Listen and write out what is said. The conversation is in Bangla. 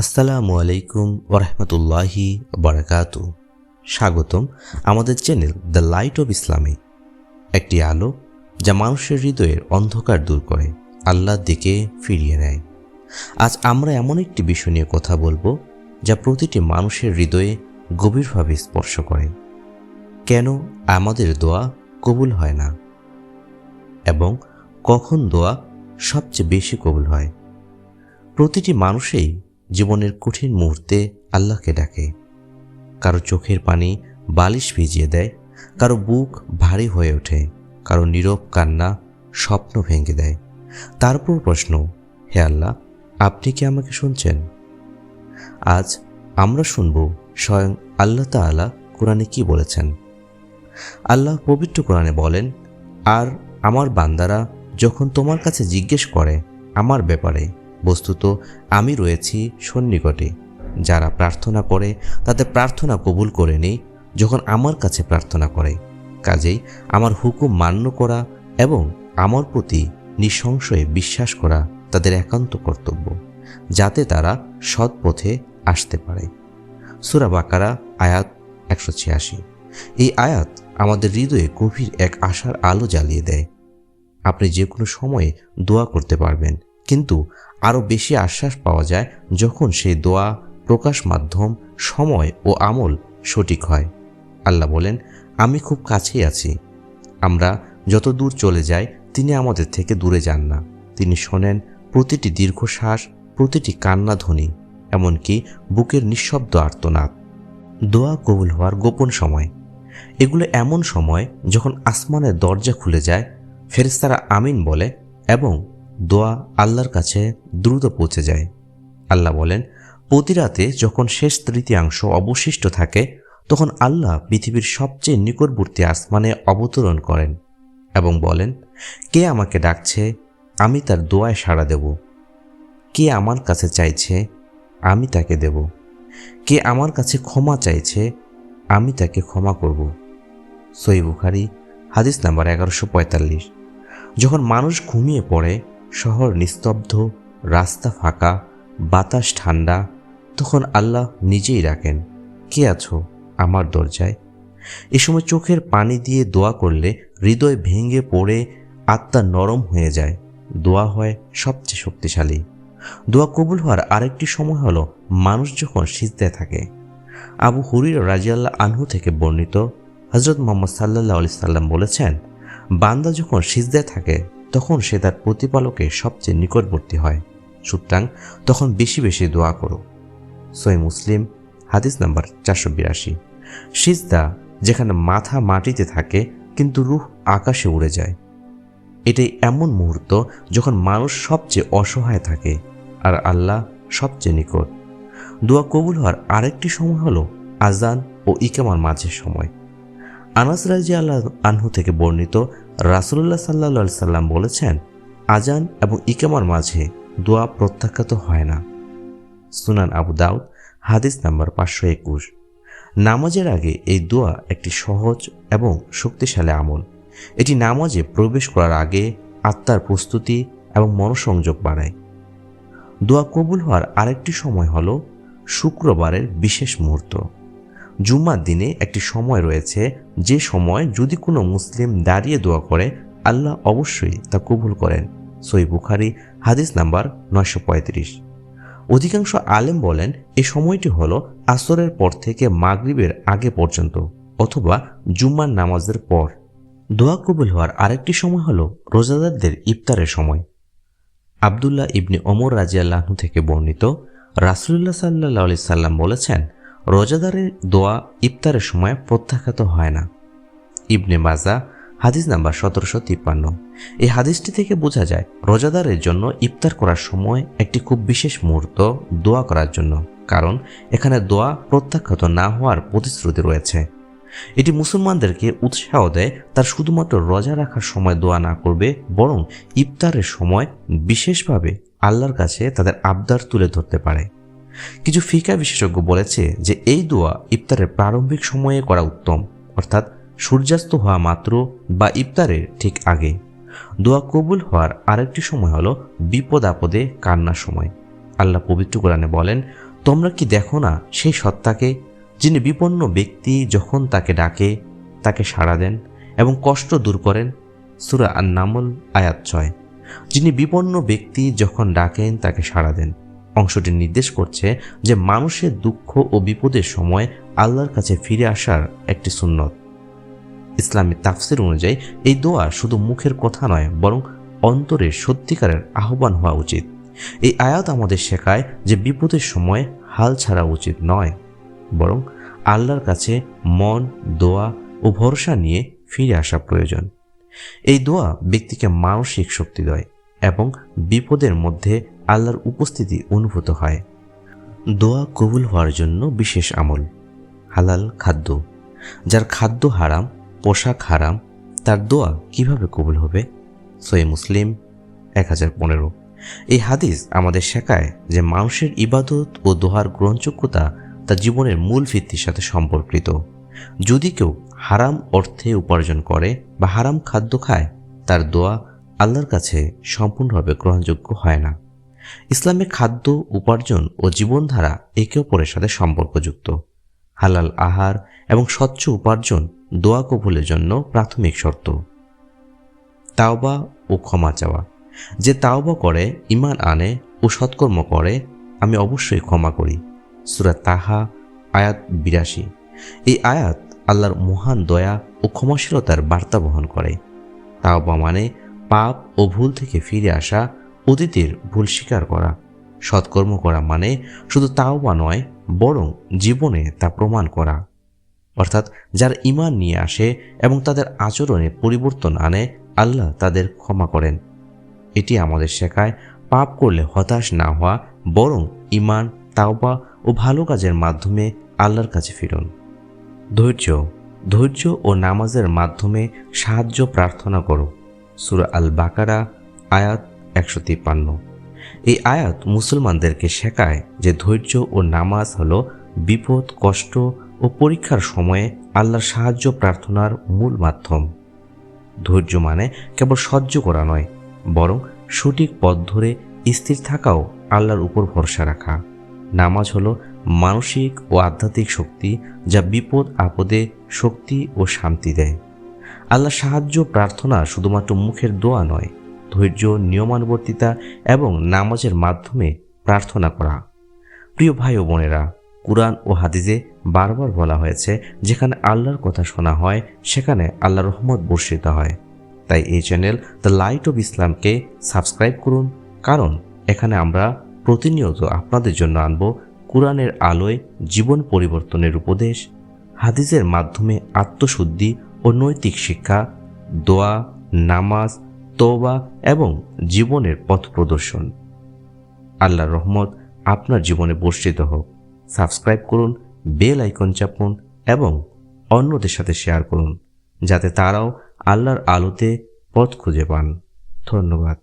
আসসালামু আলাইকুম ওরহমতুল্লাহি বারাকাত স্বাগতম আমাদের চ্যানেল দ্য লাইট অব ইসলামে। একটি আলো যা মানুষের হৃদয়ের অন্ধকার দূর করে, আল্লাহর দিকে ফিরিয়ে নেয়। আজ আমরা এমন একটি বিষয় নিয়ে কথা বলব যা প্রতিটি মানুষের হৃদয়ে গভীরভাবে স্পর্শ করে। কেন আমাদের দোয়া কবুল হয় না? এবং কখন দোয়া সবচেয়ে বেশি কবুল হয়? প্রতিটি মানুষই জীবনের কঠিন মুহূর্তে আল্লাহকে ডাকে। কারও চোখের পানি বালিশ ভিজিয়ে দেয়, কারও বুক ভারী হয়ে ওঠে, কারও নীরব কান্না স্বপ্ন ভেঙে দেয়। তারপর প্রশ্ন, হে আল্লাহ, আপনি কি আমাকে শুনছেন? আজ আমরা শুনব স্বয়ং আল্লাহ তাআলা কোরআনে কি বলেছেন। আল্লাহ পবিত্র কোরআনে বলেন, আর আমার বান্দারা যখন তোমার কাছে জিজ্ঞেস করে আমার ব্যাপারে বস্তুত আমি রয়েছি সন্নিকটে। যারা প্রার্থনা করে, তাদের প্রার্থনা কবুল করে নেই, যখন আমার কাছে প্রার্থনা করে। কাজেই আমার হুকুম মান্য করা এবং আমার প্রতি নিঃসংশয়ে বিশ্বাস করা তাদের একান্ত কর্তব্য, যাতে তারা সৎ পথে আসতে পারে। সুরা বাকারা, আয়াত একশো ছিয়াশি। এই আয়াত আমাদের হৃদয়ে গভীর এক আশার আলো জ্বালিয়ে দেয়। আপনি যে কোনো সময়ে দোয়া করতে পারবেন, কিন্তু আরও বেশি আশ্বাস পাওয়া যায় যখন সেই দোয়া, প্রকাশ মাধ্যম, সময় ও আমল সঠিক হয়। আল্লাহ বলেন, আমি খুব কাছেই আছি। আমরা যত দূর চলে যাই, তিনি আমাদের থেকে দূরে যান না। তিনি শোনেন, প্রতিটি দীর্ঘশ্বাস, প্রতিটি কান্না ধ্বনি, এমনকি বুকের নিঃশব্দ আর্তনাদ। দোয়া কবুল হওয়ার গোপন সময়। এগুলো এমন সময় যখন আসমানের দরজা খুলে যায় ফেরেস্তারা আমিন বলে এবং দোয়া আল্লাহর কাছে দ্রুত পৌঁছে যায়। আল্লাহ বলেন, প্রতি রাতে যখন শেষ তৃতীয়াংশ অবশিষ্ট থাকে, তখন আল্লাহ পৃথিবীর সবচেয়ে নিকটবর্তী আসমানে অবতরণ করেন এবং বলেন, কে আমাকে ডাকছে, আমি তার দোয়ায় সাড়া দেব। কে আমার কাছে চাইছে, আমি তাকে দেব। কে আমার কাছে ক্ষমা চাইছে, আমি তাকে ক্ষমা করব। সই বুখারি, হাদিস নাম্বার এগারোশো পঁয়তাল্লিশ। যখন মানুষ ঘুমিয়ে পড়ে শহর নিস্তব্ধ, রাস্তা ফাঁকা, বাতাস ঠান্ডা, তখন আল্লাহ নিজেই রাখেন কে আছো আমার দরজায়? এ সময় চোখের পানি দিয়ে দোয়া করলে হৃদয় ভেঙে পড়ে, আত্মা নরম হয়ে যায়, দোয়া হয় সবচেয়ে শক্তিশালী। দোয়া কবুল হওয়ার আরেকটি সময় হলো মানুষ যখন সিজদায় থাকে। আবু হুরির রাজিয়াল্লাহ আনহু থেকে বর্ণিত হজরত মোহাম্মদ সাল্লাহ আলি সাল্লাম বলেছেন, বান্দা যখন সিজদায় থাকে তখন সে তার প্রতিপালকে সবচেয়ে নিকটবর্তী হয়। সুতরাং তখন বেশি বেশি দোয়া করো। সই মুসলিম, হাদিস নাম্বার চারশো বিরাশি। সিজদা যেখানে মাথা মাটিতে থাকে, কিন্তু রুহ আকাশে উড়ে যায়। এটাই এমন মুহূর্ত যখন মানুষ সবচেয়ে অসহায় থাকে আর আল্লাহ সবচেয়ে নিকট। দোয়া কবুল হওয়ার আরেকটি সময় হলো আজান ও ইকামার মাঝের সময়। আনাস রাজি আল্লাহ আনহু থেকে বর্ণিত রাসুল্লাহ সাল্লা সাল্লাম বলেছেন, আজান এবং ইকামার মাঝে দোয়া প্রত্যাখ্যাত হয় না। সুনান আবু দাউদ, হাদিস নাম্বার পাঁচশো একুশ। নামাজের আগে এই দোয়া একটি সহজ এবং শক্তিশালী আমল। এটি নামাজে প্রবেশ করার আগে আত্মার প্রস্তুতি এবং মনোসংযোগ বাড়ায়। দোয়া কবুল হওয়ার আরেকটি সময় হল শুক্রবারের বিশেষ মুহূর্ত। জুম্মার দিনে একটি সময় রয়েছে, যে সময় যদি কোনো মুসলিম দাঁড়িয়ে দোয়া করে, আল্লাহ অবশ্যই তা কবুল করেন। সই বুখারি, হাদিস নাম্বার নয়শো পঁয়ত্রিশ। অধিকাংশ আলেম বলেন এই সময়টি হলো আসরের পর থেকে মাগরিবের আগে পর্যন্ত, অথবা জুম্মার নামাজের পর। দোয়া কবুল হওয়ার আরেকটি সময় হলো রোজাদারদের ইফতারের সময়। আবদুল্লাহ ইবনে ওমর রাজিয়াল্লাহনু থেকে বর্ণিত রাসুল্লাহ সাল্লাহ সাল্লাম বলেছেন রোজাদারের দোয়া ইফতারের সময় প্রত্যাখ্যাত হয় না। ইবনে মাজা, হাদিস নাম্বার সতেরোশো তিপ্পান্ন। এই হাদিসটি থেকে বোঝা যায়, রোজাদারের জন্য ইফতার করার সময় একটি খুব বিশেষ মুহূর্ত দোয়া করার জন্য, কারণ এখানে দোয়া প্রত্যাখ্যাত না হওয়ার প্রতিশ্রুতি রয়েছে। এটি মুসলমানদেরকে উৎসাহ দেয়, তার শুধুমাত্র রোজা রাখার সময় দোয়া না করবে, বরং ইফতারের সময় বিশেষভাবে আল্লাহর কাছে তাদের আবদার তুলে ধরতে পারে। কিছু ফিকা বিশেষজ্ঞ বলেছে যে এই দোয়া ইফতারের প্রারম্ভিক সময়ে করা উত্তম, অর্থাৎ সূর্যাস্ত হওয়া মাত্র বা ইফতারের ঠিক আগে। দোয়া কবুল হওয়ার আরেকটি সময় হলো বিপদ আপদে কান্নার সময়। আল্লাহ পবিত্র কোরআনে বলেন, তোমরা কি দেখো না সেই সত্তাকে যিনি বিপন্ন ব্যক্তি যখন তাকে ডাকে, তাকে সাড়া দেন এবং কষ্ট দূর করেন? সুরা আর নামল আয়াত ছয়। যিনি বিপন্ন ব্যক্তি যখন ডাকেন, তাকে সাড়া দেন। অংশটি নির্দেশ করছে যে মানুষের দুঃখ ও বিপদের সময় আল্লাহর কাছে ফিরে আসার একটি সুন্নত। ইসলামী তাফসির অনুযায়ী, এই দোয়া শুধু মুখের কথা নয়, বরং অন্তরের সত্যিকারের আহ্বান হওয়া উচিত। এই আয়াত আমাদের শেখায় যে বিপদের সময় হাল ছাড়া উচিত নয়, বরং আল্লাহর কাছে মন, দোয়া ও ভরসা নিয়ে ফিরে আসা প্রয়োজন। এই দোয়া ব্যক্তিকে মানসিক শক্তি দেয় এবং বিপদের মধ্যে আল্লাহর উপস্থিতি অনুভূত হয়। দোয়া কবুল হওয়ার জন্য বিশেষ আমল। হালাল খাদ্য। যার খাদ্য হারাম, পোশাক হারাম, তার দোয়া কীভাবে কবুল হবে? সই মুসলিম, এক হাজার পনেরো। এই হাদিস আমাদের শেখায় যে মানুষের ইবাদত ও দোহার গ্রহণযোগ্যতা তার জীবনের মূল ভিত্তির সাথে সম্পর্কিত। যদি কেউ হারাম অর্থে উপার্জন করে বা হারাম খাদ্য খায়, তার দোয়া আল্লাহর কাছে সম্পূর্ণভাবে গ্রহণযোগ্য হয় না। ইসলামে খাদ্য, উপার্জন ও জীবনধারা একে অপরের সাথে সম্পর্কযুক্ত। হালাল আহার এবং স্বচ্ছ উপার্জন দোয়া কবুলের জন্য প্রাথমিক শর্ত। তাওবা ও ক্ষমা চাওয়া। যে তাওবা করে ইমান আনে ও সৎকর্ম করে, আমি অবশ্যই ক্ষমা করি। সুরা তাহা, আয়াত বিরাশি। এই আয়াত আল্লাহর মহান দয়া ও ক্ষমাশীলতার বার্তা বহন করে। তাওবা মানে পাপ ও ভুল থেকে ফিরে আসা অতীতের ভুল স্বীকার করা। সৎকর্ম করা মানে শুধু তাওবা নয়, বরং জীবনে তা প্রমাণ করা। অর্থাৎ যারা ইমান নিয়ে আসে এবং তাদের আচরণে পরিবর্তন আনে, আল্লাহ তাদের ক্ষমা করেন। এটি আমাদের শেখায়, পাপ করলে হতাশ না হওয়া, বরং ইমান তাওবা ও ভালো কাজের মাধ্যমে আল্লাহর কাছে ফিরুন। ধৈর্য ধৈর্য ও নামাজের মাধ্যমে সাহায্য প্রার্থনা করো। সুরা আল বাকারা আয়াত একশো তিপ্পান্ন। এই আয়াত মুসলমানদেরকে শেখায় যে ধৈর্য ও নামাজ হলো বিপদ, কষ্ট ও পরীক্ষার সময়ে আল্লাহর সাহায্য প্রার্থনার মূল মাধ্যম। ধৈর্য মানে কেবল সহ্য করা নয়, বরং সঠিক পথ ধরে স্থির থাকাও আল্লাহর উপর ভরসা রাখা। নামাজ হলো মানসিক ও আধ্যাত্মিক শক্তি যা বিপদ, আপদে শক্তি ও শান্তি দেয়। আল্লাহ সাহায্য প্রার্থনা শুধুমাত্র মুখের দোয়া নয় ধৈর্য, নিয়মানুবর্তিতা এবং নামাজের মাধ্যমে প্রার্থনা করা। প্রিয় ভাই ও বোনেরা, কুরআন ও হাদিজে বারবার বলা হয়েছে, যেখানে আল্লাহর কথা শোনা হয়, সেখানে আল্লাহর রহমত বর্ষিত হয়। তাই এই চ্যানেল দ্য লাইট অব ইসলামকে সাবস্ক্রাইব করুন, কারণ এখানে আমরা প্রতিনিয়ত আপনাদের জন্য আনব কোরআনের আলোয় জীবন পরিবর্তনের উপদেশ, হাদিসের মাধ্যমে আত্মশুদ্ধি ও নৈতিক শিক্ষা, দোয়া, নামাজ তোবা এবং জীবনের পথ প্রদর্শন। আল্লাহর রহমত আপনার জীবনে বর্ষিত হোক। সাবস্ক্রাইব করুন, বেল আইকন চাপুন এবং অন্যদের সাথে শেয়ার করুন, যাতে তারাও আল্লাহর আলোতে পথ খুঁজে পান। ধন্যবাদ।